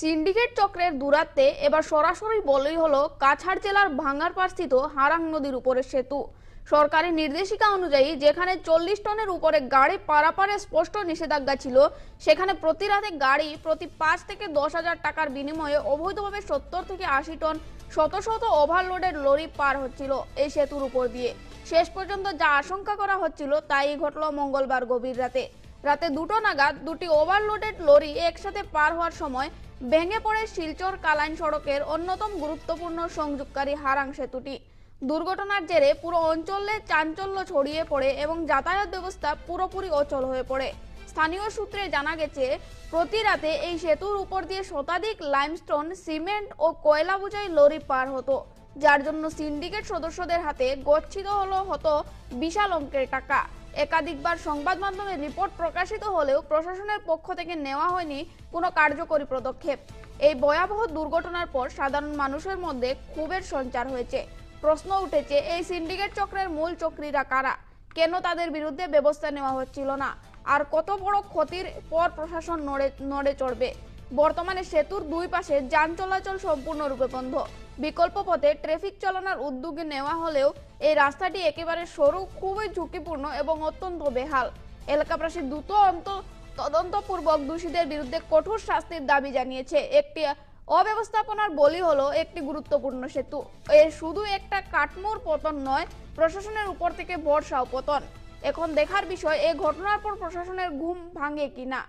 Syndicate চক্রের দূরাত্বে এবার সরাসরি বলেই হলো কাছাড় জেলার ভাঙ্গারপাড়স্থিত হারাং নদীর উপরে সেতু। সরকারি নির্দেশিকা অনুযায়ী যেখানে চল্লিশ টনের উপরে গাড়ি পারাপারে স্পষ্ট নিষেধাজ্ঞা ছিল, সেখানে প্রতি রাতে গাড়ি প্রতি পাঁচ থেকে দশ হাজার টাকার বিনিময়ে অবৈধভাবে সত্তর থেকে আশি টন শত শত ওভারলোডের লরি পার হচ্ছিল এই সেতুর উপর দিয়ে। শেষ পর্যন্ত যা আশঙ্কা করা হচ্ছিল তাই ঘটল মঙ্গলবার গভীর রাতে। রাতে দুটো নাগাদ দুটি ওভারলোডেড লরি একসাথে পার হওয়ার সময় ভেঙে পড়ে শিলচর কালাইন সড়কের অন্যতম গুরুত্বপূর্ণ সংযোগকারী হারাং সেতুটি। দুর্ঘটনার জেরে পুরো অঞ্চলে চাঞ্চল্য ছড়িয়ে পড়ে এবং যাতায়াত ব্যবস্থা পুরোপুরি অচল হয়ে পড়ে। স্থানীয় সূত্রে জানা গেছে, প্রতি রাতে এই সেতুর উপর দিয়ে শতাধিক লাইমস্টোন সিমেন্ট ও কয়লা বোঝাই লরি পার হতো। যার জন্য সিন্ডিকেট সদস্যদের হাতে গচ্ছিত হলো হতো বিশাল অঙ্কের টাকা। একাধিকবার সংবাদ মাধ্যমে রিপোর্ট প্রকাশিত হলেও প্রশাসনের পক্ষ থেকে নেওয়া হয়নি কোনো কার্যকরী পদক্ষেপ। এই ভয়াবহ দুর্ঘটনার পর সাধারণ মানুষের মধ্যে ক্ষোভের সঞ্চার হয়েছে। প্রশ্ন উঠেছে, এই সিন্ডিকেট চক্রের মূল চক্রীরা কারা? কেন তাদের বিরুদ্ধে ব্যবস্থা নেওয়া হচ্ছিল না? আর কত বড় ক্ষতির পর প্রশাসন নড়ে নড়ে চড়বে? বর্তমানে সেতুর দুই পাশে যান চলাচল সম্পূর্ণরূপে বন্ধ। বিকল্প পথে ট্রাফিক চালানোর উদ্যোগ নেওয়া হলেও এই রাস্তাটি একেবারে সরু, খুবই ঝুঁকিপূর্ণ এবং অত্যন্ত বেহাল। এলাকাবাসী দ্রুত অন্ত, তদন্তপূর্বক দোষীদের বিরুদ্ধে কঠোর শাস্তির দাবি জানিয়েছে। একটি অব্যবস্থাপনার বলি হলো একটি গুরুত্বপূর্ণ সেতু। এর শুধু একটা কাটমোর পতন নয়, প্রশাসনের উপর থেকে বর্ষাও পতন। এখন দেখার বিষয় এই ঘটনার পর প্রশাসনের ঘুম ভাঙে কিনা?